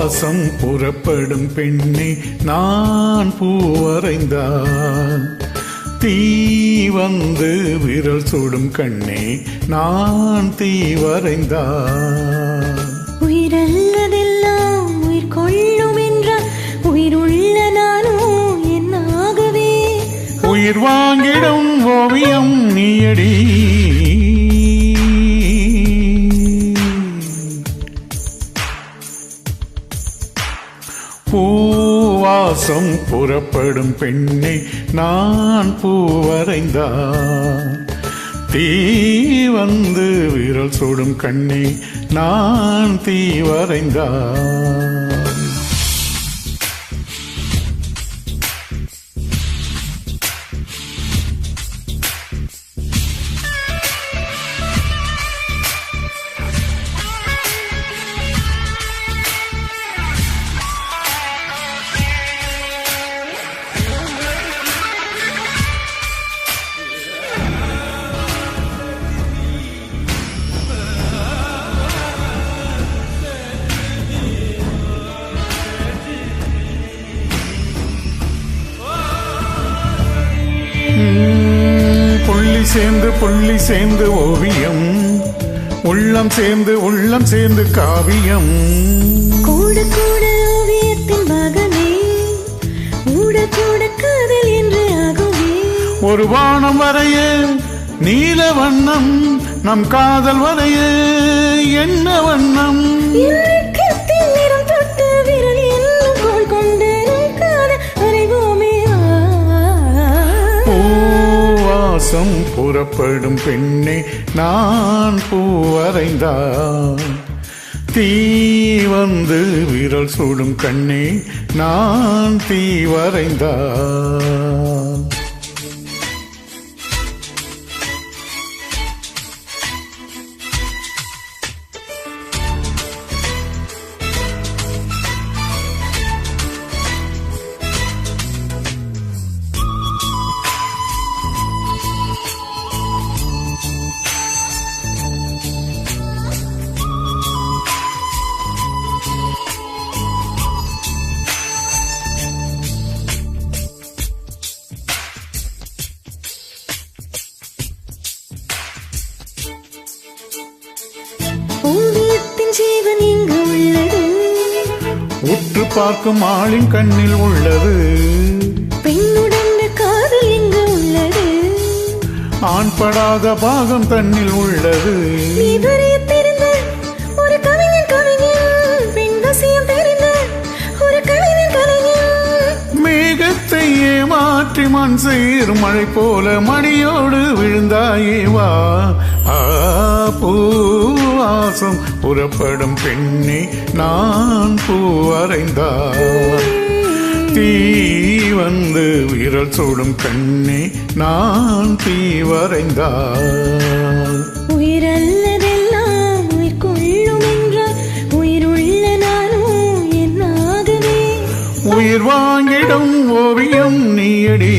பூவாசம் புறப்படும் பெண்ணே நான் பூவரைந்தான் தீ வந்து விரல் சுடும் கண்ணே நான் தீ வரைந்தான் உயிரல்லதெல்லாம் உயிர் கொள்ளும் என்றால் உயிருள்ள நானும் என்னாகவே? உயிர் வாங்கிடும் ஓவியம் நீயடி. பூவாசம் புறப்படும் பெண்ணை நான் பூவரைந்தான். தீ வந்து விரல் சூடும் கண்ணை நான் தீ வரைந்தான். சேர்ந்து புள்ளி சேர்ந்து ஓவியம். உள்ளம் சேர்ந்து உள்ளம் சேர்ந்து காவியம். கூட கூட ஓவியத்தின் பாகமே கூட கூட காதல் என்று ஆகுமே. ஒரு வானம் வரைய நீல வண்ணம் நம் காதல் வரைய என்ன வண்ணம்? பூவாசம் புறப்படும் பெண்ணே நான் பூவரைந்தான் தீ வந்து விரல் சூடும் கண்ணே நான் தீ வரைந்தான். பார்க்கும் ஆளின் கண்ணில் உள்ளது. பெண்ணுடன் காதல் இங்கு உள்ளது. ஆண் படாத பாகம் தன்னில் உள்ளது. மேகத்தை ஏமாற்றி மண் சேரும் மழை போல மடியோடு விழுந்தாயே வா. பூவாசம் புறப்படும் பெண்ணே நான் பூவரைந்தான் தீ வந்து விரல் சுடும் கண்ணே நான் தீ வரைந்தான் உயிரல்லதெல்லாம் உயிர் கொள்ளும் என்றால் உயிருள்ள நானும் என்னாகவே உயிர் வாங்கிடும் ஓவியம் நீயடி.